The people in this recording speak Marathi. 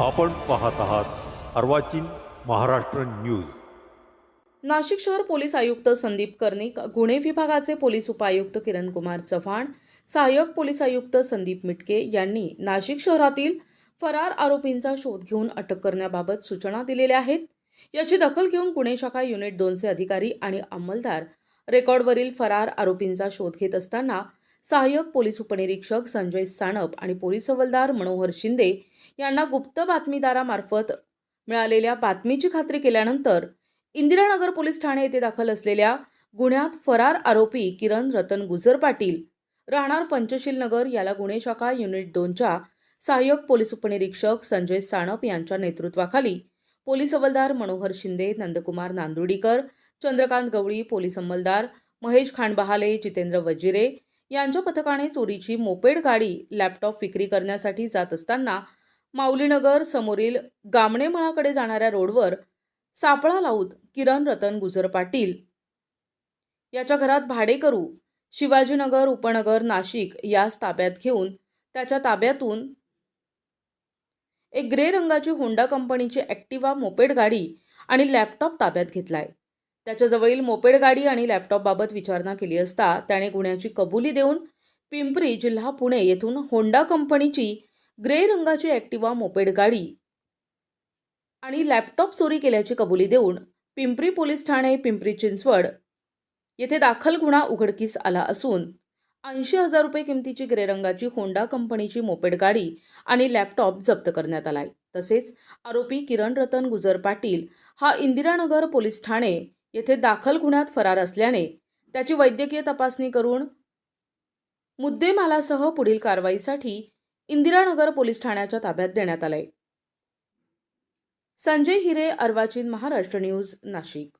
आपण पाहत आहात अर्वाचीन महाराष्ट्र न्यूज. नाशिक शहर पोलीस आयुक्त संदीप कर्णिक गुन्हे विभागाचे पोलीस उपायुक्त किरण कुमार चव्हाण सहाय्यक पोलीस आयुक्त संदीप मिटके यांनी नाशिक शहरातील फरार आरोपींचा शोध घेऊन अटक करण्याबाबत सूचना दिलेल्या आहेत. याची दखल घेऊन गुन्हे शाखा युनिट दोनचे अधिकारी आणि अंमलदार रेकॉर्डवरील फरार आरोपींचा शोध घेत असताना सहाय्यक पोलीस उपनिरीक्षक संजय साणप आणि पोलीस हवालदार मनोहर शिंदे यांना गुप्त बातमीदारामार्फत मिळालेल्या बातमीची खात्री केल्यानंतर इंदिरानगर पोलीस ठाणे येथे दाखल असलेल्या गुन्ह्यात फरार आरोपी किरण रतन गुजर पाटील राहणार पंचशील नगर याला गुन्हे शाखा युनिट दोनच्या सहाय्यक पोलीस उपनिरीक्षक संजय साणप यांच्या नेतृत्वाखाली पोलीस हवालदार मनोहर शिंदे नंदकुमार नांदुर्डीकर चंद्रकांत गवळी पोलीस अंमलदार महेश खांडबहाले जितेंद्र वजिरे यांच्या पथकाने चोरीची मोपेड गाडी लॅपटॉप विक्री करण्यासाठी जात असताना माऊलीनगर समोरील गामणेमळाकडे जाणाऱ्या रोडवर सापळा लावून किरण रतन गुजर पाटील याच्या घरात भाडे करू शिवाजीनगर उपनगर नाशिक यास ताब्यात घेऊन त्याच्या ताब्यातून एक ग्रे रंगाची होंडा कंपनीची ॲक्टिवा मोपेड गाडी आणि लॅपटॉप ताब्यात घेतलाय. त्याच्याजवळील मोपेड गाडी आणि लॅपटॉपबाबत विचारणा केली असता त्याने गुन्ह्याची कबुली देऊन पिंपरी जिल्हा पुणे येथून होंडा कंपनीची ग्रे रंगाची ॲक्टिवा मोपेड गाडी आणि लॅपटॉप चोरी केल्याची कबुली देऊन पिंपरी पोलीस ठाणे पिंपरी चिंचवड येथे दाखल गुन्हा उघडकीस आला असून ऐंशी हजार रुपये किमतीची ग्रे रंगाची होंडा कंपनीची मोपेड गाडी आणि लॅपटॉप जप्त करण्यात आलाय. तसेच आरोपी किरण रतन गुजर पाटील हा इंदिरानगर पोलीस ठाणे येथे दाखल गुन्ह्यात फरार असल्याने त्याची वैद्यकीय तपासणी करून मुद्देमालासह पुढील कारवाईसाठी इंदिरानगर पोलीस ठाण्याच्या ताब्यात देण्यात आलंय. संजय हिरे अर्वाचीन महाराष्ट्र न्यूज नाशिक.